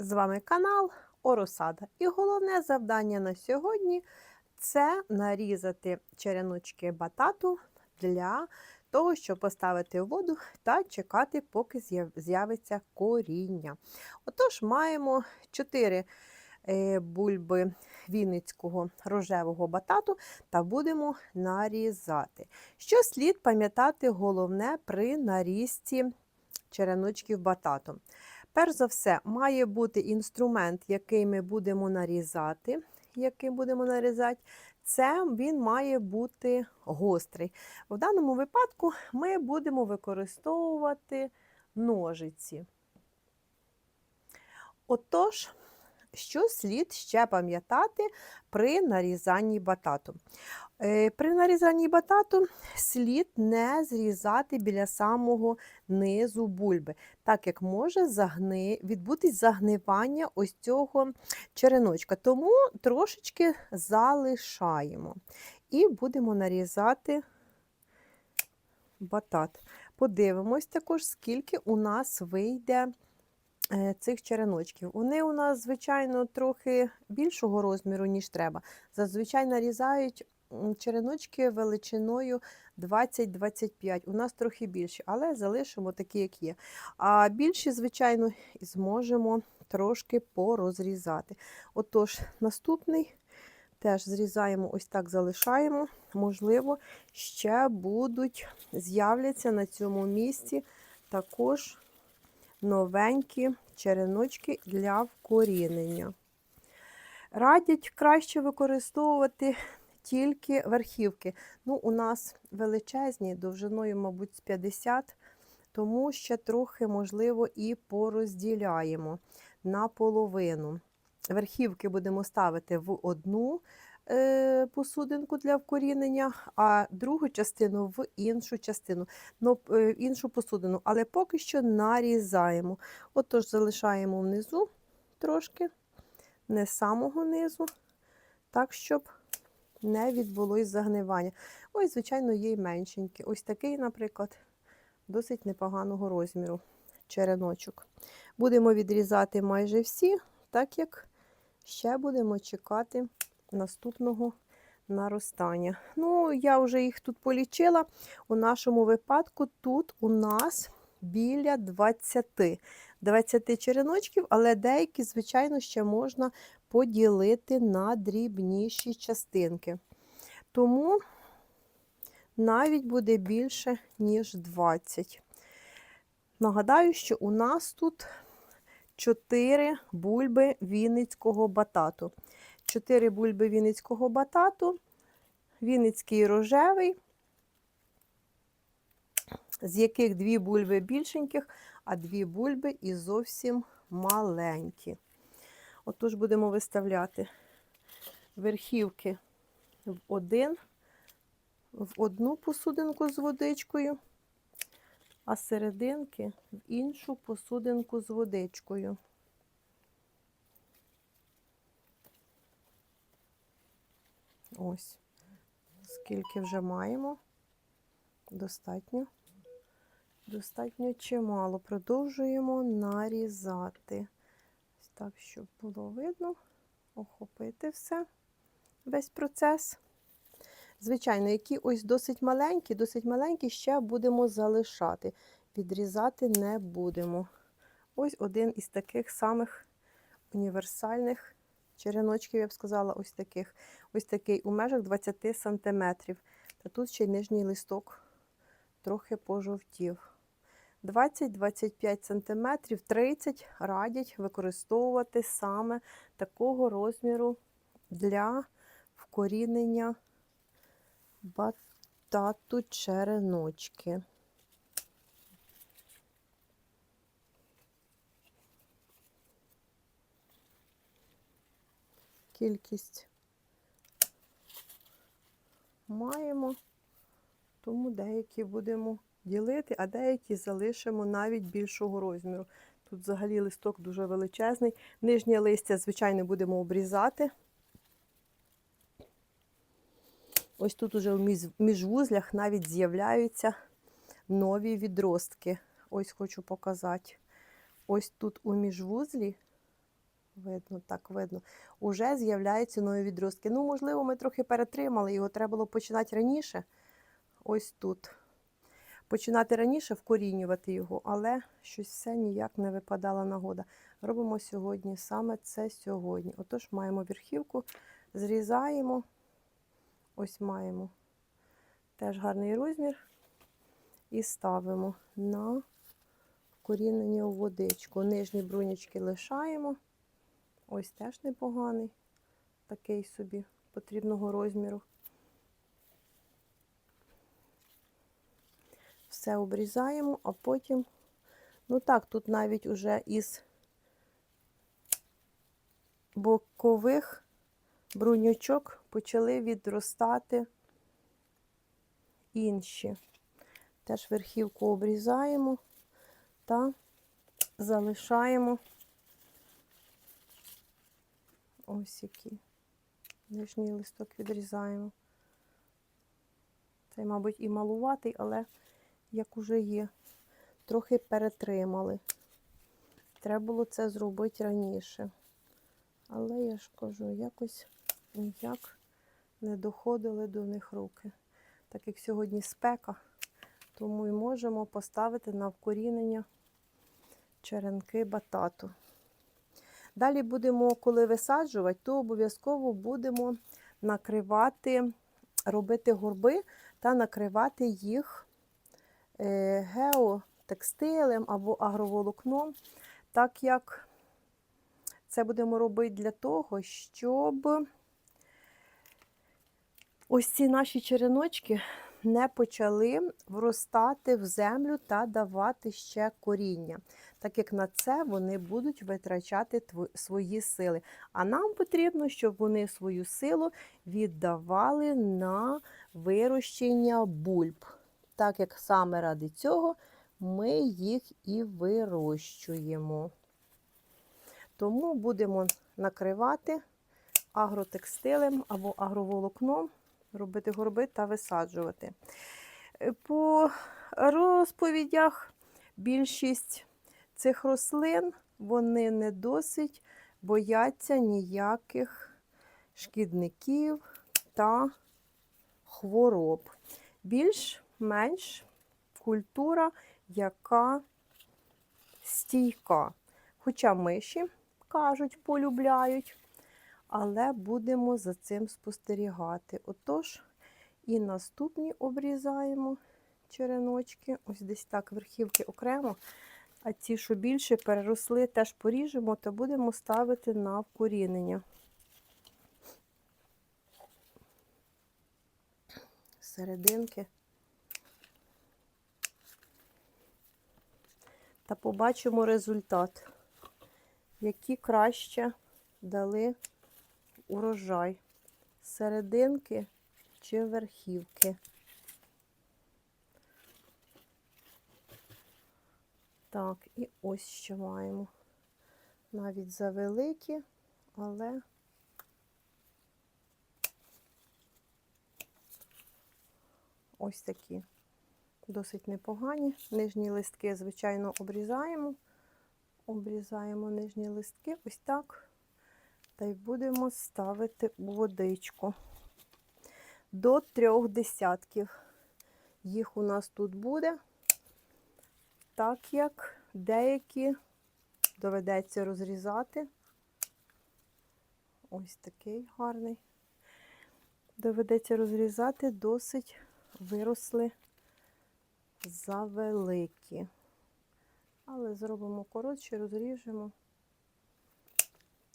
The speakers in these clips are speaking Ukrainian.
З вами канал Оросада. І головне завдання на сьогодні це нарізати череночки батату для того, щоб поставити в воду та чекати, поки з'явиться коріння. Отож, маємо 4 бульби вінницького рожевого батату та будемо нарізати. Що слід пам'ятати головне при нарізці череночків батату? Перш за все, має бути інструмент, який ми будемо нарізати. Який будемо нарізати, це він має бути гострий. В даному випадку ми будемо використовувати ножиці. Отож, що слід ще пам'ятати при нарізанні батату? Е, При нарізанні батату слід не зрізати біля самого низу бульби, так як може загни... відбутись загнивання ось цього череночка. Тому трошечки залишаємо і будемо нарізати батат. Подивимось також, скільки у нас вийде цих череночків. Вони у нас, звичайно, трохи більшого розміру, ніж треба. Зазвичай нарізають череночки величиною 20-25. У нас трохи більші, але залишимо такі, як є. А більші, звичайно, зможемо трошки порозрізати. Отож, наступний теж зрізаємо, ось так залишаємо. Можливо, ще будуть, з'являться на цьому місці також новенькі череночки для вкорінення. Радять краще використовувати тільки верхівки. Ну, у нас величезні, довжиною, мабуть, з 50, тому ще трохи, можливо, і порозділяємо наполовину. Верхівки будемо ставити в одну посудинку для вкорінення, а другу частину в іншу частину, ну, е, іншу посудину, але поки що нарізаємо. Отож, залишаємо внизу трошки, не з самого низу, так, щоб не відбулось загнивання. Ось, звичайно, є й меншенькі. Ось такий, наприклад, досить непоганого розміру череночок. Будемо відрізати майже всі, так як ще будемо чекати наступного наростання. Ну, я вже їх тут полічила. У нашому випадку тут у нас біля 20. 20 череночків, але деякі, звичайно, ще можна поділити на дрібніші частинки. Тому навіть буде більше, ніж 20. Нагадаю, що у нас тут 4 бульби вінницького батату. 4 бульби вінницького батату, вінницький рожевий, з яких дві бульби більшеньких, а дві бульби і зовсім маленькі. Отож будемо виставляти верхівки в один, в одну посудинку з водичкою, а серединки в іншу посудинку з водичкою. Ось, скільки вже маємо. Достатньо. Достатньо чимало. Продовжуємо нарізати. Так, щоб було видно, охопити все, весь процес. Звичайно, які ось досить маленькі, досить маленькі ще будемо залишати. Відрізати не будемо. Ось один із таких самих універсальних череночків, я б сказала, ось таких. Ось такий у межах 20 см. Та тут ще й нижній листок трохи пожовтів. 20-25 см, 30 радять використовувати саме такого розміру для вкорінення батату череночки. Кількість маємо, тому деякі будемо ділити, а деякі залишимо навіть більшого розміру. Тут взагалі листок дуже величезний. Нижнє листя, звичайно, будемо обрізати. Ось тут уже в міжвузлях навіть з'являються нові відростки. Ось хочу показати. Ось тут у міжвузлі Видно, так видно. Уже з'являються нові відростки. Ну, можливо, ми трохи перетримали, його треба було починати раніше. Ось тут. Починати раніше вкорінювати його, але щось все ніяк не випадала нагода. Робимо сьогодні саме це сьогодні. Отож, маємо верхівку, зрізаємо. Ось маємо теж гарний розмір. І ставимо на вкорінення у водичку. Нижні брунячки лишаємо. Ось теж непоганий, такий собі потрібного розміру. Все обрізаємо, а потім, ну так, тут навіть уже із бокових брунючок почали відростати інші. Теж верхівку обрізаємо та залишаємо ось які. Нижній листок відрізаємо. Цей, мабуть, і малуватий, але як уже є, трохи перетримали. Треба було це зробити раніше. Але я ж кажу, якось ніяк не доходили до них руки. Так як сьогодні спека, тому і можемо поставити на вкорінення черенки батату. Далі будемо, коли висаджувати, то обов'язково будемо накривати, робити горби та накривати їх е, геотекстилем або агроволокном, так як це будемо робити для того, щоб ось ці наші череночки не почали вростати в землю та давати ще коріння, так як на це вони будуть витрачати свої сили. А нам потрібно, щоб вони свою силу віддавали на вирощення бульб, так як саме ради цього ми їх і вирощуємо. Тому будемо накривати агротекстилем або агроволокном, робити горби та висаджувати. Е, По розповідях більшість цих рослин вони не досить бояться ніяких шкідників та хвороб. Більш-менш культура, яка стійка. Хоча миші, кажуть, полюбляють, але будемо за цим спостерігати. Отож, і наступні обрізаємо череночки. Ось десь так верхівки окремо. А ті, що більше переросли, теж поріжемо та будемо ставити на вкорінення. Серединки. Та побачимо результат, які краще дали урожай. Серединки чи верхівки. Так, і ось що маємо. Навіть завеликі, але ось такі досить непогані. Нижні листки, звичайно, обрізаємо. Обрізаємо нижні листки ось так. Та й будемо ставити у водичку. До трьох десятків їх у нас тут буде, так як деякі доведеться розрізати. Ось такий гарний. Доведеться розрізати, досить виросли завеликі. Але зробимо коротше, розріжемо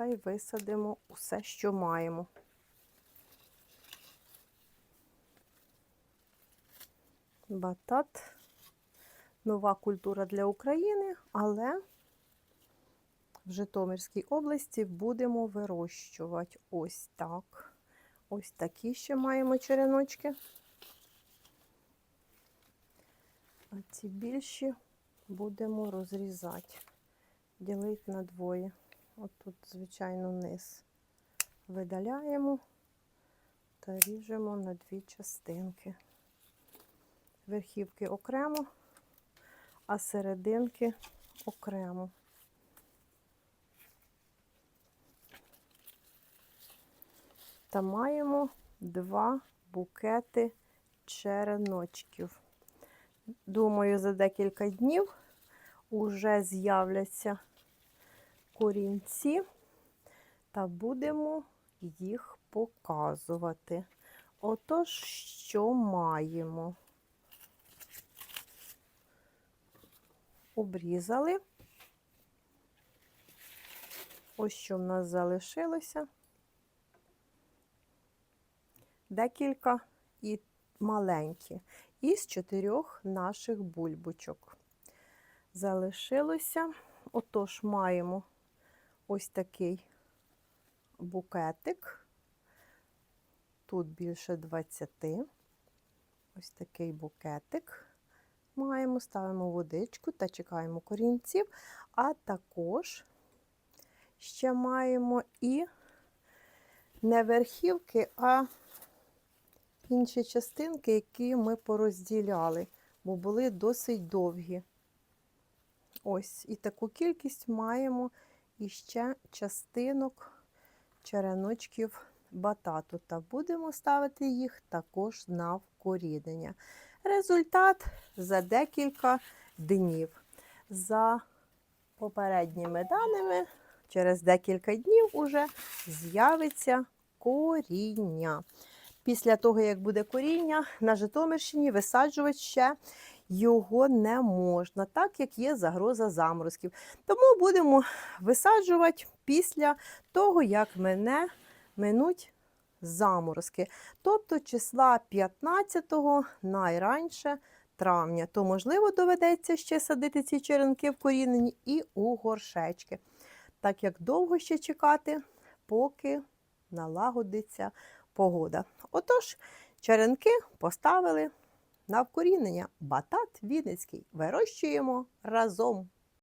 та й висадимо усе, що маємо. Батат. Нова культура для України, але в Житомирській області будемо вирощувати ось так. Ось такі ще маємо череночки. А ці більші будемо розрізати, ділити на двоє. От тут, звичайно, низ видаляємо та ріжемо на дві частинки. Верхівки окремо, а серединки окремо. та маємо два букети череночків. Думаю, за декілька днів уже з'являться корінці та будемо їх показувати. Отож, що маємо? Обрізали. Ось що в нас залишилося. Декілька і маленькі. Із чотирьох наших бульбочок. Залишилося. Отож, маємо ось такий букетик. Тут більше 20. Ось такий букетик. Маємо, ставимо водичку та чекаємо корінців. А також ще маємо і не верхівки, а інші частинки, які ми порозділяли, бо були досить довгі. Ось, і таку кількість маємо іще частинок череночків батату. Та будемо ставити їх також на вкорінення. Результат за декілька днів. За попередніми даними, через декілька днів уже з'явиться коріння. Після того, як буде коріння, на Житомирщині висаджувати ще його не можна, так як є загроза заморозків. Тому будемо висаджувати після того, як мене минуть заморозки. Тобто числа 15-го найраньше травня. То, можливо, доведеться ще садити ці черенки вкорінені і у горшечки. Так як довго ще чекати, поки налагодиться погода. Отож, черенки поставили на вкорінення. Батат Вінницький. Вирощуємо разом.